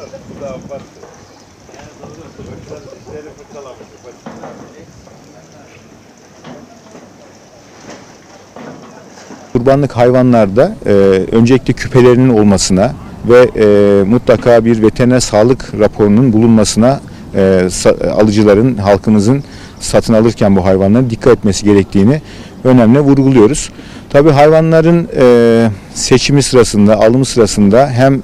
Bu da fırçalamış. Kurbanlık hayvanlarda e, öncelikle küpelerinin olmasına ve e, mutlaka bir veteriner sağlık raporunun bulunmasına e, alıcıların, halkımızın satın alırken bu hayvanlara dikkat etmesi gerektiğini önemli vurguluyoruz. Tabii hayvanların e, seçimi sırasında, alımı sırasında hem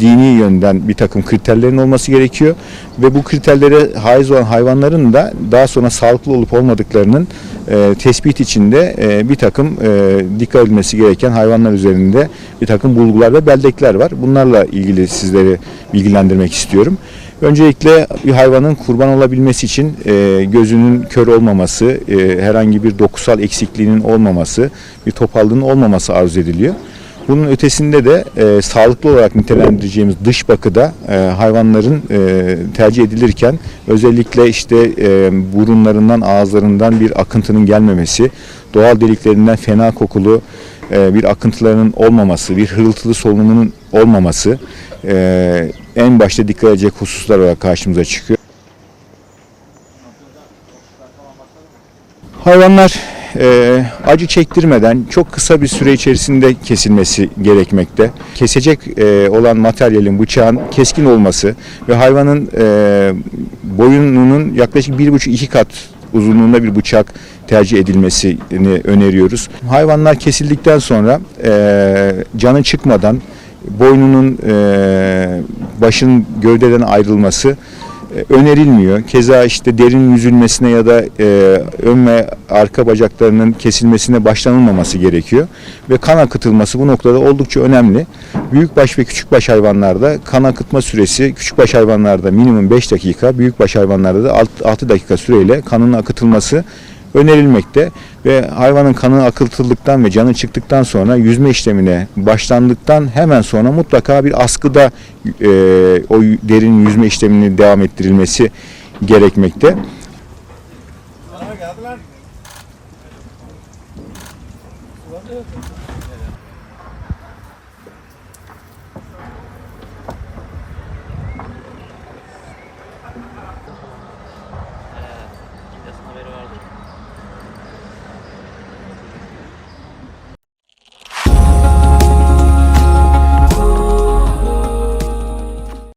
dini yönden bir takım kriterlerin olması gerekiyor ve bu kriterlere haiz olan hayvanların da daha sonra sağlıklı olup olmadıklarının e, tespit içinde e, bir takım e, dikkat edilmesi gereken hayvanlar üzerinde bir takım bulgular ve bellekler var. Bunlarla ilgili sizleri bilgilendirmek istiyorum. Öncelikle bir hayvanın kurban olabilmesi için e, gözünün kör olmaması, e, herhangi bir dokusal eksikliğinin olmaması, bir topallığının olmaması arzu ediliyor. Bunun ötesinde de e, sağlıklı olarak nitelendireceğimiz dış bakıda e, hayvanların e, tercih edilirken özellikle işte e, burunlarından, ağızlarından bir akıntının gelmemesi, doğal deliklerinden fena kokulu bir akıntılarının olmaması, bir hırıltılı solunumunun olmaması e, en başta dikkat edecek hususlar olarak karşımıza çıkıyor. Hayvanlar e, acı çektirmeden çok kısa bir süre içerisinde kesilmesi gerekmekte. Kesecek e, olan materyalin bıçağın keskin olması ve hayvanın e, boyununun yaklaşık 1,5-2 kat uzunluğunda bir bıçak tercih edilmesini öneriyoruz. Hayvanlar kesildikten sonra e, canı çıkmadan boynunun e, başın gövdeden ayrılması e, önerilmiyor. Keza işte derin yüzülmesine ya da e, ön ve arka bacaklarının kesilmesine başlanılmaması gerekiyor. Ve kan akıtılması bu noktada oldukça önemli. Büyükbaş ve küçükbaş hayvanlarda kan akıtma süresi küçükbaş hayvanlarda minimum 5 dakika, büyükbaş hayvanlarda da 6 dakika süreyle kanın akıtılması önerilmekte ve hayvanın kanı akıtıldıktan ve canı çıktıktan sonra yüzme işlemine başlandıktan hemen sonra mutlaka bir askıda e, o derin yüzme işlemini devam ettirilmesi gerekmekte.